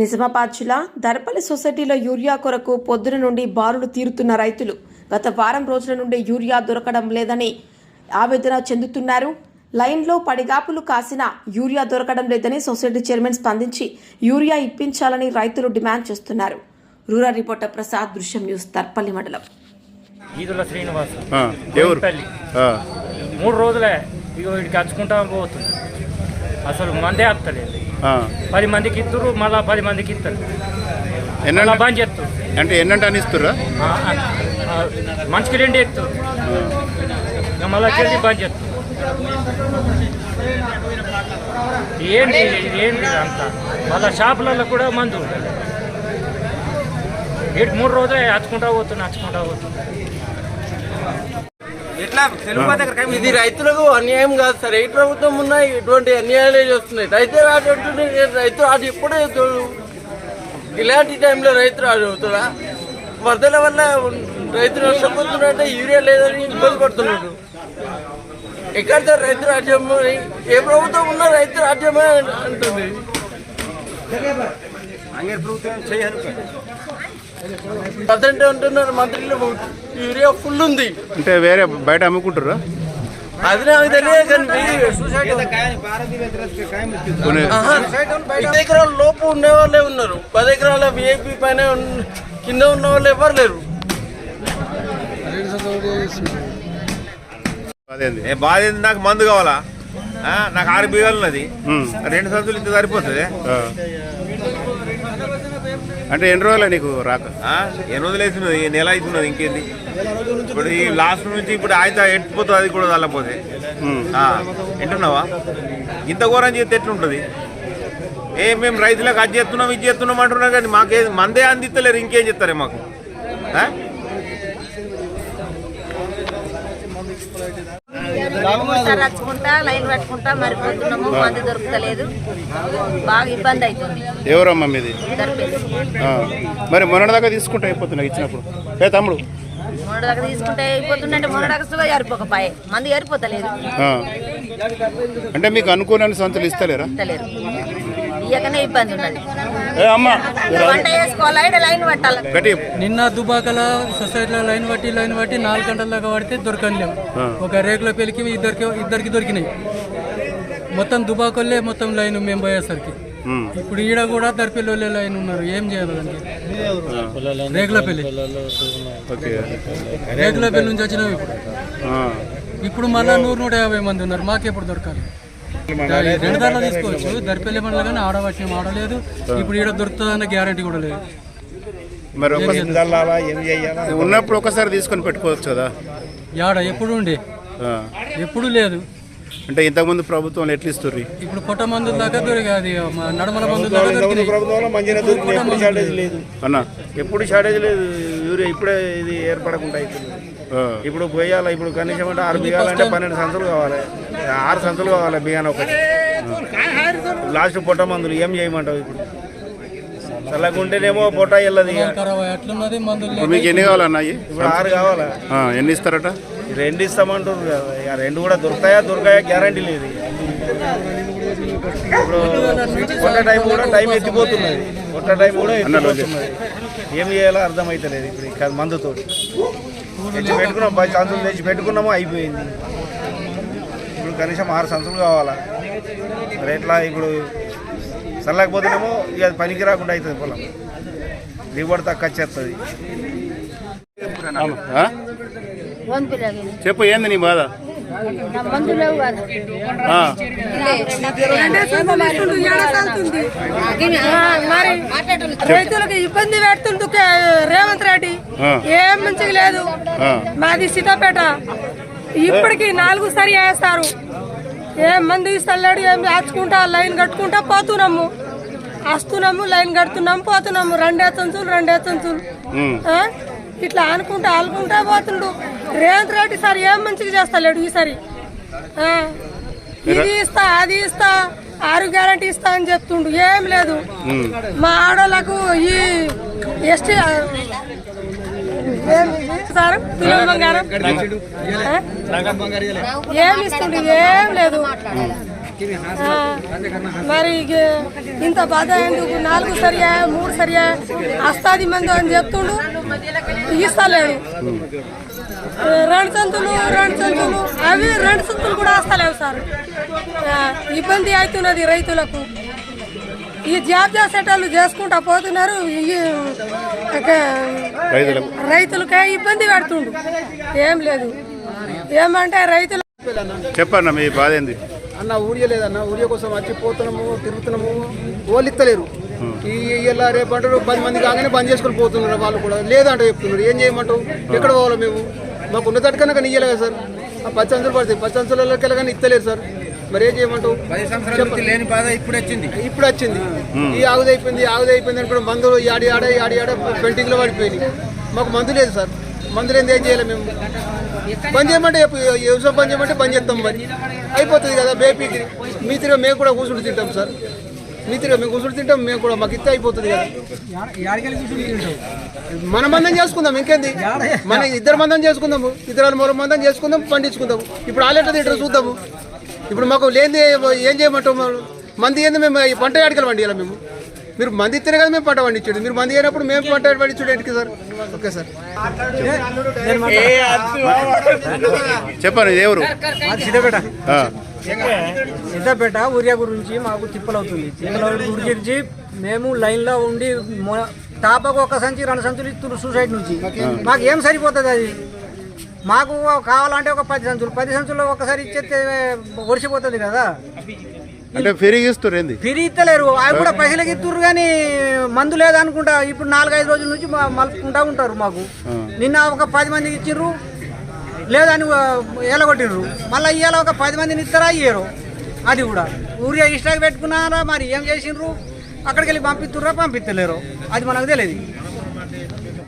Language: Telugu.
నిజామాబాద్ జిల్లా దర్పల్లి సొసైటీలో యూరియా కొరకు పొద్దున నుండి బారులు తీరుతున్న రైతులు. గత వారం రోజుల నుండి యూరియా దొరకడం లేదని ఆవేదన చెందుతున్నారు. లైన్లో పడిగాపులు కాసిన యూరియా దొరకడం లేదని సొసైటీ చైర్మన్ స్పందించి యూరియా ఇప్పించాలని రైతులు డిమాండ్ చేస్తున్నారు. రూరల్ రిపోర్టర్ ప్రసాద్ దృశ్యం న్యూస్ దర్పల్లి మండలం. ఈదుల శ్రీనివాస్ మూడు రోజులే ఇక వీడికి అచ్చుకుంటా పోతుంది. అసలు మందే వస్తలేదు ఆ. పది మందికి ఇద్దరు మళ్ళా పది మందికి ఇస్తారు ఎన్నంట బంద్ చేస్తారు అంటే ఎన్నంట అని ఆ, మనిషికి రెండు ఎత్తురు మళ్ళా చెల్లి బంద్ చేస్తారు ఏంటి ఏంటి అంతా? మళ్ళా షాపులలో కూడా మందు ఉంటుంది. మూడు రోజులే అచ్చుకుంటా పోతున్నా ఎట్లా తెలుగు ఇది రైతులకు అన్యాయం కాదు సార్. ఏ ప్రభుత్వం ఉన్నా ఇటువంటి అన్యాయాలే చేస్తున్నాయి. రైతు రాజు అంటుండే రైతు రాజు ఎప్పుడే చూడు. ఇలాంటి టైంలో రైతు రాజు అవుతాడా వరదల వల్ల రైతు నష్టపోతున్నాడంటే యూరియా లేదని ఇబ్బంది పడుతున్నాడు. ఎక్కడ సార్ రైతు రాజ్యం ఏ ప్రభుత్వం ఉన్నా రైతు రాజ్యమే అంటుంది. ప్రజెంట్ అంటున్నారు మంత్రులు యూరియా ఫుల్ ఉంది. అంటే వేరే బయట అమ్ముకుంటుర్రా? అది నాకు తెలియదు పది ఎకరాల లోపు ఉండే వాళ్ళే ఉన్నారు. పది ఎకరాల విఐపి పైన కింద ఉన్న వాళ్ళు ఎవరు లేరు బాధ ఏంది? నాకు మందు కావాలా? ఆ, నాకు ఆరు బీగాలు ఉన్నది. రెండు సంచులు ఇంత సరిపోతుంది. అంటే ఎన్ని రోజులే నీకు రాక? ఎన్ని రోజులు అవుతున్నది ఈ నెల అవుతున్నది ఇంకేంది? ఇప్పుడు ఈ లాస్ట్ నుంచి ఇప్పుడు ఆయన ఎట్టిపోతుంది అది కూడా తల్లపోతే. ఉమ్, వింటున్నావా? ఇంత ఘోరం చేస్తే ఎట్లుంటుంది? ఏ మేము రైతులకు అది చేస్తున్నాం ఇది చేస్తున్నాం అంటున్నాం కానీ మాకే మందే అందిస్తలేరు ఇంకేం చెప్తారే మాకు? ఆ? మూడుసార్లు వచ్చుకుంటా లైన్ పట్టుకుంటా మరి పోతున్నాము మంది దొరుకుతలేదు. బాగా ఇబ్బంది అవుతుంది ఎవరమ్మా మీది. మరి మొన్నటిదాకా తీసుకుంటే అయిపోతున్నాయి ఇచ్చినప్పుడు. ఏ తమ్ముడు? మొన్న దాకా తీసుకుంటే అయిపోతుందంటే మొన్న దాకా సుగా జారిపోకపాయే. మంది జారిపోతలేదు. ఆ. అంటే మీకు అనుకూలని సంచులు ఇస్తలేరా? ఇస్తలేరు. ఇయ్యకనే ఇబ్బంది ఉన్నది. ఏ అమ్మా వంట చేసుకోవాలా? ఈడ లైన్ పట్టాలి? గట్టి నిన్న దుబాకల సొసైటీలో లైన్ బట్టి లైన్ బట్టి నాలుగు గంటల దాకా పడితే దొరకలేము ఒక రేకుల పెళ్ళికి ఇద్దరికి ఇద్దరికి దొరికినాయి. మొత్తం దుబాకల్లే మొత్తం లైన్ మేము పోయేసరికి. ఇప్పుడు ఈడ కూడా దర్పిల్లోలే లైన్ ఉన్నారు. ఏం చేయాలి దానికి. రేకుల పెళ్ళి రేకుల పెళ్ళి నుంచి వచ్చినాం ఇప్పుడు. ఆ. ఇప్పుడు మళ్ళా నూరు నూట యాభై మంది ఉన్నారు. మాకెప్పుడు దొరకాలి? రెండు దాంట్లో తీసుకోవచ్చు. దర్పల్లి మండలం కానీ ఆడవచ్చినాం ఆడలేదు. ఇప్పుడు ఈడ దొరుకుతుందన్న గ్యారంటీ కూడా లేదు. మరి ఉన్నప్పుడు ఒకసారి తీసుకొని పెట్టుకోవచ్చు కదా? యాడ ఎప్పుడు ఉండే. ఎప్పుడు లేదు. అంటే ఇంతకుముందు ప్రభుత్వం ఎట్లా ఇస్తుర్రి? ఇప్పుడు పొట్ట మందు దాకా దొరికి అది మా నడమల మందు లేదు. అన్న ఎప్పుడు షార్టేజ్ లేదు. యూరియా ఇప్పుడే ఇది ఏర్పడకుండా అవుతుంది. ఇప్పుడు పోయాలి? ఇప్పుడు కనీసం అంటే ఆరు బిగాలంటే పన్నెండు సంచులు కావాలి. ఆరు సంచులు కావాలి బిగాన ఒకటి లాస్ట్ పొట్ట మందులు ఏం చేయమంటావు ఇప్పుడు? చల్లకుంటేనేమో పొట్ట వెళ్ళదు మీకు ఎన్ని కావాలన్నా ఇప్పుడు ఆరు కావాలా? ఆ, ఎన్ని ఇస్తారట? రెండు ఇస్తామంటారు కదా. ఇక రెండు కూడా దొరుకుతాయా? దొరకాయా? గ్యారంటీ లేదు. ఇప్పుడు టైం కూడా టైం ఎత్తిపోతున్నది. టైం కూడా ఎత్తిపోతున్నది. ఏం చేయాలో అర్థమైతలేదు ఇప్పుడు మందుతో తెచ్చి పెట్టుకున్నాం పది సంచులు తెచ్చి పెట్టుకున్నాము అయిపోయింది. ఇప్పుడు కనీసం ఆరు సంచులు కావాలా? మరి ఎట్లా ఇప్పుడు చల్లకపోతేనేమో ఇక అది పనికి రాకుండా అవుతుంది పొలం. దిగుబడి తక్కువ వచ్చేస్తుంది. చెప్పు ఏంది నీ బాధ? రైతులకు ఇబ్బంది పెడుతుండు కే- రేవంత్ రెడ్డి. ఏం మంచిగా లేదు. మాది సీతాపేట. ఇప్పటికి నాలుగు సరి వేస్తారు. ఏం మంది ఇస్తలేడు ఏం దాచుకుంటా లైన్ కట్టుకుంటా పోతున్నాము. వస్తున్నాము లైన్ కడుతున్నాము పోతున్నాము. రెండే తంచులు రెండే తంచులు? ఇట్లా అనుకుంటా అనుకుంటా పోతుండు. రేవంత్ రెడ్డి సార్ ఏం మంచిగా చేస్తలేడు ఈసారి? ఆ. ఇది ఇస్తా అది ఇస్తా ఆరు గ్యారంటీ ఇస్తా అని చెప్తుండు. ఏం లేదు. మా ఆడోళ్ళకు ఈ ఎస్టీ సార్? బంగారం? ఆ? ఏం ఇస్తుండు? ఏం లేదు. మరి ఇంత బాధ ఎందుకు? నాలుగు సరియా మూడు సరియా? అస్తాది మంది అని చెప్తుండు. ఇస్తలేడు. రెండు సంతులు రెండు సంతులు. అవి రెండు సంతులు కూడా వస్తలేవు సార్. ఇబ్బంది అవుతున్నది రైతులకు. ఈ జాబ్ చేసేటోళ్ళు చేసుకుంటా పోతున్నారు. ఈ ఒక రైతులకు. రైతులకే ఇబ్బంది పెడుతుండు. ఏం లేదు. ఏమంటే రైతులు చెప్పన్న మీ బాధ ఏంది? అన్న ఊరియా లేదన్న ఊరియా కోసం వచ్చి పోతున్నాము తిరుగుతున్నాము వాళ్ళు ఇస్తలేరు ఈ ఇలా రేపు అంటారు పది మంది కాగానే బంద్ చేసుకొని పోతున్నారు వాళ్ళు కూడా. లేదంట చెప్తున్నారు ఏం చేయమంటావు? ఎక్కడ పోవాలి మేము? మాకు ఉన్న తట్టుకన్నా కానీ ఇయ్యలేదు సార్? ఆ పచ్చి అంచులు పడతాయి పచ్చి అంచులకి వెళ్ళగానే ఇస్తలేరు సార్. మరి ఏం చేయమంటావు? చెప్పండి. లేని బాధ ఇప్పుడు వచ్చింది. ఇప్పుడు వచ్చింది. ఈ ఆగుది అయిపోయింది ఆగుది అయిపోయింది అనుకుంటే మందులు యాడి ఆడ యాడి ఆడ పెయింటింగ్లో పడిపోయినాయి. మాకు మందు లేదు సార్. మందు ఏం చేయాలి మేము? బంద్ చేయమంటే చెప్పు, వ్యవసాయం బంద్ చేయమంటే బంద్ చేస్తాం మరి. అయిపోతుంది కదా బేపీకి. మీ తిరిగి మేము కూడా కూర్చుంటూ తింటాం సార్. మీ తిరిగి మేము కూర్చుంటూ తింటాం మేము కూడా మాకు ఇస్తే అయిపోతుంది కదా. మన మందం చేసుకుందాం ఇంకేంది? మన ఇద్దరు మందం చేసుకుందాము ఇద్దరు మూడు మందం చేసుకుందాం పండించుకుందాము. ఇప్పుడు ఆలెట్ట తింటారు చూద్దాము. ఇప్పుడు మాకు లేని ఏం చేయమంటాం మంది ఏంది మేము పంట ఆడికలు పండియాలి మేము? మీరు మంది ఇస్తేనే కదా మేము పంట పండించాడు మీరు మంది అయినప్పుడు మేము పంట పండించాడు ఏంటికి సార్? Okay sir. చెప్పండి ఇది ఎవరు సిద్ధపేట ఊరియా గురించి మాకు తిప్పలవుతుంది. తిప్పల గురించి మేము లైన్లో ఉండి టాపకు ఒక సంచి రెండు సంచులు ఇస్తున్నారు సూసైడ్ నుంచి. మాకు ఏం సరిపోతుంది అది? మాకు కావాలంటే ఒక పది సంచులు పది సంచులు ఒకసారి ఇచ్చేస్తే ఒడిసిపోతుంది కదా? అంటే పెరిగిస్తారు ఏంది ఫిరి ఇస్తలేరు అవి కూడా పైసలకి ఇస్తున్నారు కానీ మందు లేదనుకుంటా. ఇప్పుడు నాలుగైదు రోజుల నుంచి మలుపుకుంటా ఉంటారు మాకు. నిన్న ఒక పది మందికి ఇచ్చిర్రు. లేదని ఎలగొట్టిర్రు మళ్ళీ ఇవాళ ఒక పది మందిని ఇస్తారా ఇయ్యరు. అది కూడా. ఊరియా ఇష్టాకి పెట్టుకున్నారా మరి ఏం చేసిండ్రు? అక్కడికి వెళ్ళి పంపిస్తుర్రా పంపిస్తలేరు అది మనకు తెలియదు